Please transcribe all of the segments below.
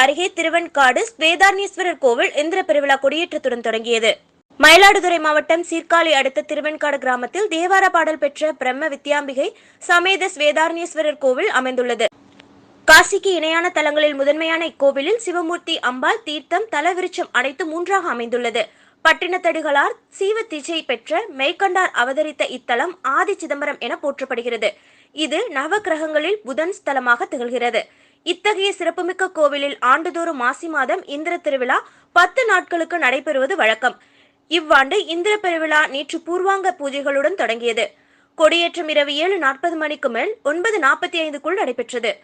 அருகே திருவெண்காடு வேதாரண்யேஸ்வரர் கோவில் இந்திர பெருவிழா கொடியேற்றத்துடன் தொடங்கியது. மயிலாடுதுறை மாவட்டம் சீர்காழி அடுத்த திருவெண்காடு கிராமத்தில் தேவார பாடல் பெற்ற பிரம்ம வித்யாம்பிகை சமேத வேதாரண்யேஸ்வரர் கோவில் அமைந்துள்ளது. காசிக்கு இணையான தலங்களில் முதன்மையான இக்கோவிலில் சிவமூர்த்தி அம்பாள் தீர்த்தம் தலவிருச்சம் அனைத்து மூன்றாக அமைந்துள்ளது. பட்டினத்தடிகளார் சீவ திசை பெற்ற மெய்கண்டார் அவதரித்த இத்தலம் ஆதி சிதம்பரம் என போற்றப்படுகிறது. இது நவக்கிரகங்களில் புதன் ஸ்தலமாக திகழ்கிறது. இத்தகைய சிறப்புமிக்க கோவிலில் ஆண்டுதோறும் மாசி மாதம் இந்திர திருவிழா பத்து நாட்களுக்கு நடைபெறுவது வழக்கம். இவ்வாண்டு இந்திர பெருவிழா நேற்று பூர்வாங்க பூஜைகளுடன் தொடங்கியது. கொடியேற்றம் இரவு ஏழு நாற்பது மணிக்கு மேல் ஒன்பது நாற்பத்தி ஐந்துக்குள் நடைபெற்றது.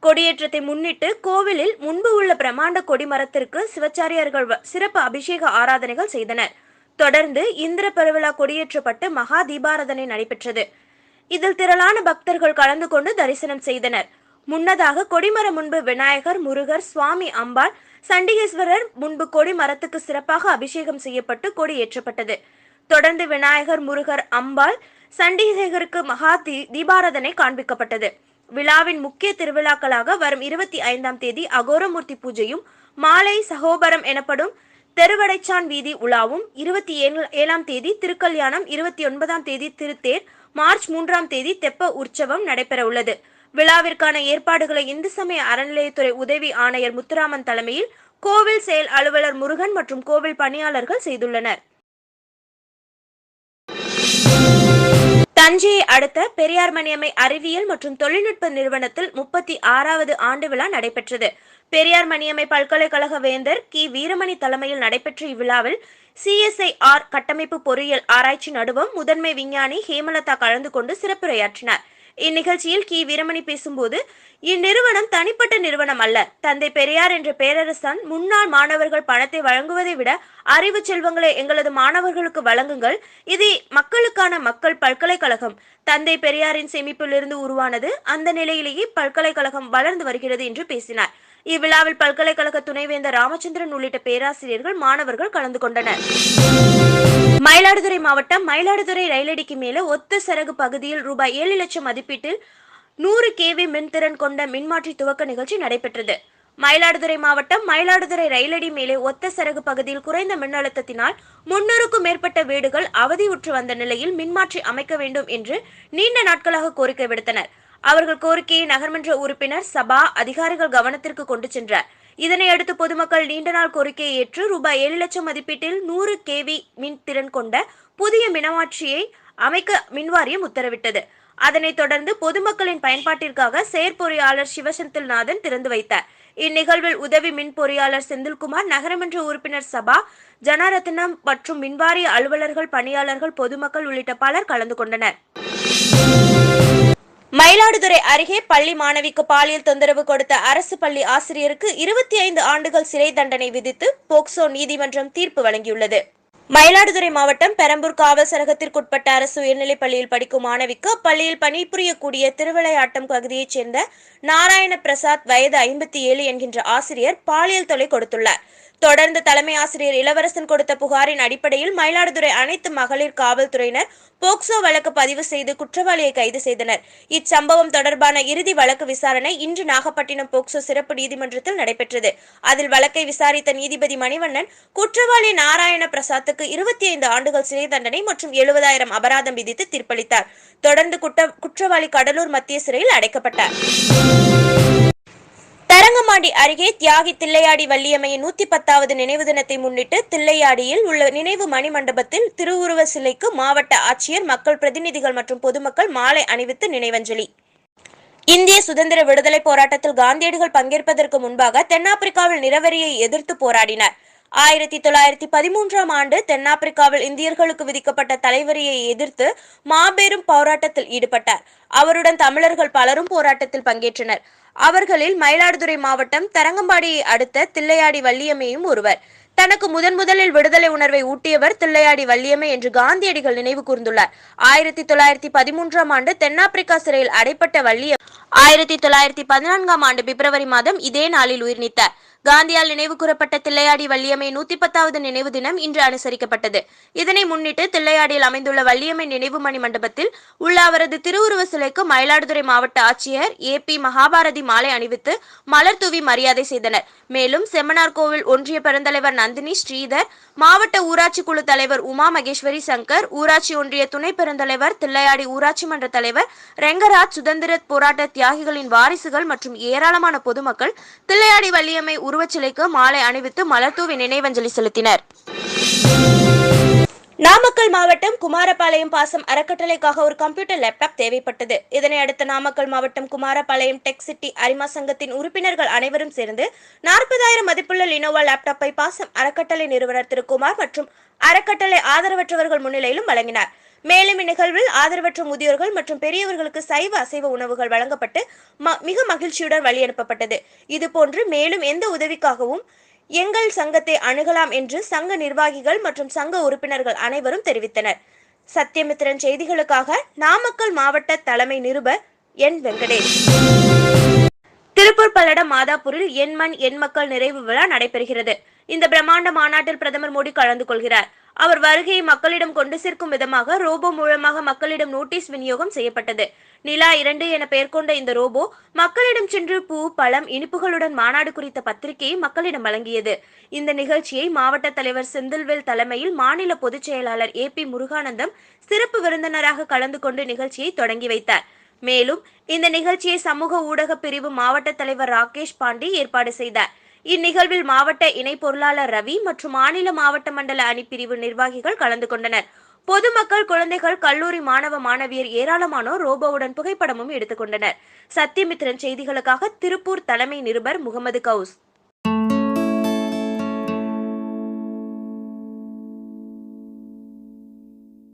கொடியேற்றத்தை முன்னிட்டு கோவிலில் முன்பு உள்ள பிரம்மாண்ட கொடிமரத்திற்கு சிவச்சாரியார்கள் வ- சிறப்பு அபிஷேக ஆராதனைகள் செய்தனர். தொடர்ந்து இந்திர பெருவிழா கொடியேற்றப்பட்டு மகா தீபாராதனை நடைபெற்றது. இதில் திரளான பக்தர்கள் கலந்து கொண்டு தரிசனம் செய்தனர். முன்னதாக கொடிமரம் முன்பு விநாயகர் முருகர் சுவாமி அம்பாள் சண்டிகேஸ்வரர் முன்பு கொடி மரத்துக்கு சிறப்பாக அபிஷேகம் செய்யப்பட்டு கொடி ஏற்றப்பட்டது. தொடர்ந்து விநாயகர் முருகர் அம்பாள் சண்டிகேகருக்கு மகா தீ- தீபாராதனை காண்பிக்கப்பட்டது. விழாவின் முக்கிய திருவிழாக்களாக வரும் இருபத்தி ஐந்தாம் தேதி அகோரமூர்த்தி பூஜையும் மாலை சகோபரம் எனப்படும் தெருவடைச்சான் வீதி உலாவும் இருபத்தி ஏழு- ஏழாம் தேதி திருக்கல்யாணம் இருபத்தி ஒன்பதாம் தேதி திருத்தேர் மார்ச் மூன்றாம் தேதி தெப்ப உற்சவம் நடைபெற உள்ளது விழாவிற்கான ஏற்பாடுகளை இந்து சமய அறநிலையத்துறை உதவி ஆணையர் முத்துராமன் தலைமையில் கோவில் செயல் அலுவலர் முருகன் மற்றும் கோவில் பணியாளர்கள் செய்துள்ளனர். தஞ்சையை அடுத்த பெரியார் மணியம்மை அறிவியல் மற்றும் தொழில்நுட்ப நிறுவனத்தில் முப்பத்தி ஆறாவது ஆண்டு விழா நடைபெற்றது. பெரியார் மணியம்மை பல்கலைக்கழக வேந்தர் கி. வீரமணி தலைமையில் நடைபெற்ற இவ்விழாவில் சிஎஸ்ஐஆர் கட்டமைப்பு பொறியியல் ஆராய்ச்சி நடுவம் முதன்மை விஞ்ஞானி ஹேமலதா கலந்து கொண்டு சிறப்புரையாற்றினார். இந்நிகழ்ச்சியில் கி. வீரமணி பேசும்போது இந்நிறுவனம் தனிப்பட்ட நிறுவனம் அல்ல. தந்தை பெரியார் என்ற பேரரசன் முன்னாள் மாணவர்கள் பணத்தை வழங்குவதை விட அறிவு செல்வங்களை எங்களது மாணவர்களுக்கு வழங்குங்கள். இது மக்களுக்கான மக்கள் பல்கலைக்கழகம். தந்தை பெரியாரின் சேமிப்பிலிருந்து உருவானது அந்த நிலையிலேயே பல்கலைக்கழகம் வளர்ந்து வருகிறது என்று பேசினார். இவ்விழாவில் பல்கலைக்கழக துணைவேந்தர் ராமச்சந்திரன் உள்ளிட்ட பேராசிரியர்கள் மாணவர்கள் கலந்து கொண்டனர். மயிலாடுதுறை மாவட்டம் மயிலாடுதுறை ரயிலடிக்கு மேலே ஒத்த சரகு பகுதியில் ரூபாய் ஏழு லட்சம் மதிப்பீட்டில் நூறு கேவி மின்திறன் கொண்ட மின்மாற்றி துவக்க நிகழ்ச்சி நடைபெற்றது. மயிலாடுதுறை மாவட்டம் மயிலாடுதுறை ரயிலடி மேலே ஒத்த சரகு பகுதியில் குறைந்த மின்னழுத்தத்தினால் முன்னூறுக்கும் மேற்பட்ட வீடுகள் அவதியுற்று வந்த நிலையில் மின்மாற்றி அமைக்க வேண்டும் என்று நீண்ட நாட்களாக கோரிக்கை விடுத்தனர். அவர்கள் கோரிக்கையை நகர்மன்ற உறுப்பினர் சபா அதிகாரிகள் கவனத்திற்கு கொண்டு சென்றார். இதனையடுத்து பொதுமக்கள் நீண்ட நாள் கோரிக்கையை ஏற்று ரூபாய் ஏழு லட்சம் மதிப்பீட்டில் நூறு கேவி மின் திறன் கொண்ட புதிய மினமாற்றியை அமைக்க மின்வாரியம் உத்தரவிட்டது. அதனைத் தொடர்ந்து பொதுமக்களின் பயன்பாட்டிற்காக செயற்பொறியாளர் சிவசெந்தில்நாதன் திறந்து வைத்தார். இந்நிகழ்வில் உதவி மின் பொறியாளர் செந்தில்குமார் நகரமன்ற உறுப்பினர் சபா ஜனரத்னம் மற்றும் மின்வாரிய அலுவலர்கள் பணியாளர்கள் பொதுமக்கள் உள்ளிட்ட பலர் கலந்து கொண்டனர். மயிலாடுதுறை அருகே பள்ளி மாணவிக்கு பாலியல் தொந்தரவு கொடுத்த அரசு பள்ளி ஆசிரியருக்கு இருபத்தி ஐந்து ஆண்டுகள் சிறை தண்டனை விதித்து போக்சோ நீதிமன்றம் தீர்ப்பு வழங்கியுள்ளது. மயிலாடுதுறை மாவட்டம் பெரம்பூர் காவல் சரகத்திற்குட்பட்ட அரசு உயர்நிலைப் பள்ளியில் படிக்கும் மாணவிக்கு அப்பள்ளியில் பணிபுரியக்கூடிய திருவிளையாட்டம் பகுதியைச் சேர்ந்த நாராயண பிரசாத் வயது ஐம்பத்தி ஏழு என்கின்ற ஆசிரியர் பாலியல் தொல்லை கொடுத்துள்ளார். தொடர்ந்து தலைமை ஆசிரியர் இளவரசன் கொடுத்த புகாரின் அடிப்படையில் மயிலாடுதுறை அனைத்து மகளிர் காவல்துறையினர் போக்சோ வழக்கு பதிவு செய்து குற்றவாளியை கைது செய்தனர். இச்சம்பவம் தொடர்பான இறுதி வழக்கு விசாரணை இன்று நாகப்பட்டினம் போக்சோ சிறப்பு நீதிமன்றத்தில் நடைபெற்றது. அதில் வழக்கை விசாரித்த நீதிபதி மணிவண்ணன் குற்றவாளி நாராயண பிரசாத்துக்கு இருபத்தி ஐந்து ஆண்டுகள் சிறை தண்டனை மற்றும் எழுபதாயிரம் அபராதம் விதித்து தீர்ப்பளித்தார். தொடர்ந்து குற்ற குற்றவாளி கடலூர் மத்திய சிறையில் அடைக்கப்பட்டார். தரங்கம்பாடி அருகே தியாகி தில்லையாடி வள்ளியம்மையின் நூத்தி பத்தாவது நினைவு தினத்தை முன்னிட்டு தில்லையாடியில் உள்ள நினைவு மணிமண்டபத்தில் திருவுருவ சிலைக்கு மாவட்ட ஆட்சியர் மக்கள் பிரதிநிதிகள் மற்றும் பொதுமக்கள் மாலை அணிவித்து நினைவஞ்சலி. இந்திய சுதந்திர விடுதலை போராட்டத்தில் காந்தியடிகள் பங்கேற்பதற்கு முன்பாக தென்னாப்பிரிக்காவில் நிறவரியை எதிர்த்து போராடினார். ஆயிரத்தி தொள்ளாயிரத்தி பதிமூன்றாம் ஆண்டு தென்னாப்பிரிக்காவில் இந்தியர்களுக்கு விதிக்கப்பட்ட தலைவரியை எதிர்த்து மாபெரும் போராட்டத்தில் ஈடுபட்டார். அவருடன் தமிழர்கள் பலரும் போராட்டத்தில் பங்கேற்றனர். அவர்களில் மயிலாடுதுறை மாவட்டம் தரங்கம்பாடியை அடுத்த தில்லையாடி வள்ளியம்மையும் ஒருவர். தனக்கு முதன் முதலில் விடுதலை உணர்வை ஊட்டியவர் தில்லையாடி வள்ளியம்மை என்று காந்தியடிகள் நினைவு கூர்ந்துள்ளார். ஆயிரத்தி தொள்ளாயிரத்தி பதிமூன்றாம் ஆண்டு தென்னாப்பிரிக்கா சிறையில் அடைப்பட்ட வள்ளியம் ஆயிரத்தி தொள்ளாயிரத்தி பதினான்காம் ஆண்டு பிப்ரவரி மாதம் இதே நாளில் உயிர் நீத்தார். காந்தியால் நினைவு கூறப்பட்ட தில்லையாடி வள்ளியம்மை நூத்தி பத்தாவது நினைவு தினம் இன்று அனுசரிக்கப்பட்டது. இதனை முன்னிட்டு தில்லையாடியில் அமைந்துள்ள வள்ளியம்மை நினைவு மணி மண்டபத்தில் உள்ள அவரது திருவுருவ சிலைக்கு மயிலாடுதுறை மாவட்ட ஆட்சியர் ஏ பி மகாபாரதி மாலை அணிவித்து மலர் தூவி மரியாதை செய்தனர். மேலும் செம்மனார் கோவில் ஒன்றிய பெருந்தலைவர் நந்தினி ஸ்ரீதர் மாவட்ட ஊராட்சி குழு தலைவர் உமா மகேஸ்வரி சங்கர் ஊராட்சி ஒன்றிய துணை பெருந்தலைவர் தில்லையாடி ஊராட்சி மன்ற தலைவர் ரெங்கராஜ் சுதந்திர போராட்ட தியாகிகளின் வாரிசுகள் மற்றும் ஏராளமான பொதுமக்கள் தில்லையாடி வள்ளியம்மை உருவச்சிலைக்கு மாலை அணிவித்து மலர்தூவி நினைவஞ்சலி செலுத்தினர். நாமக்கல் மாவட்டம் குமாரபாளையம் பாசம் அறக்கட்டளைக்காக ஒரு கம்ப்யூட்டர் லேப்டாப் தேவைப்பட்டது. இதனை அடுத்து நாமக்கல் மாவட்டம் குமாரபாளையம் டெக் சிட்டி அரிமா சங்கத்தின் உறுப்பினர்கள் அனைவரும் சேர்ந்து நாற்பதாயிரம் மதிப்புள்ள லினோவா லேப்டாப்பை பாசம் அறக்கட்டளை நிறுவனர் திரு. குமார் மற்றும் அறக்கட்டளை ஆதரவற்றவர்கள் முன்னிலையிலும் வழங்கினார். மேலும் இந்நிகழ்வில் ஆதரவற்ற முதியோர்கள் மற்றும் பெரியவர்களுக்கு சைவ அசைவ உணவுகள் வழங்கப்பட்டு ம- மிக மகிழ்ச்சியுடன் வழியனுப்பப்பட்டது. இதுபோன்று மேலும் எந்த உதவிக்காகவும் எங்கள் சங்கத்தை அணுகலாம் என்று சங்க நிர்வாகிகள் மற்றும் சங்க உறுப்பினர்கள் அனைவரும் தெரிவித்தனர். சத்யமித்திரன் செய்திகளுக்காக நாமக்கல் மாவட்ட தலைமை நிருபர் என். வெங்கடேஷ். திருப்பூர் பல்லடம் மாதாப்பூரில் என் மண் என் மக்கள் நிறைவு விழா நடைபெறுகிறது. இந்த பிரம்மாண்ட மாநாட்டில் பிரதமர் மோடி கலந்து கொள்கிறார். அவர் வருகையை மக்களிடம் கொண்டு சேர்க்கும் விதமாக ரோபோ மூலமாக மக்களிடம் நோட்டீஸ் விநியோகம் செய்யப்பட்டது. நிலா இரண்டு என பெயர் கொண்ட இந்த ரோபோ மக்களிடம் சென்று பூ பழம் இனிப்புகளுடன் மாநாடு குறித்த பத்திரிகையை மக்களிடம் வழங்கியது. இந்த நிகழ்ச்சியை மாவட்ட தலைவர் செந்தில்வேல் தலைமையில் மாநில பொதுச் செயலாளர் ஏ பி முருகானந்தம் சிறப்பு விருந்தினராக கலந்து கொண்டு நிகழ்ச்சியை தொடங்கி வைத்தார். மேலும் இந்த நிகழ்ச்சியை சமூக ஊடக பிரிவு மாவட்ட தலைவர் ராகேஷ் பாண்டி ஏற்பாடு செய்தார். இந்நிகழ்வில் மாவட்ட இணை பொருளாளர் ரவி மற்றும் மாநில மாவட்ட மண்டல அணிப்பிரிவு நிர்வாகிகள் கலந்து கொண்டனர். பொதுமக்கள் குழந்தைகள் கல்லூரி மாணவ மாணவியர் ஏராளமானோர் ரோபோவுடன் புகைப்படமும் எடுத்துக்கொண்டனர் சத்தியமித்ரன் செய்திகளுக்காக திருப்பூர் தலைமை நிருபர் முகமது கவுஸ்.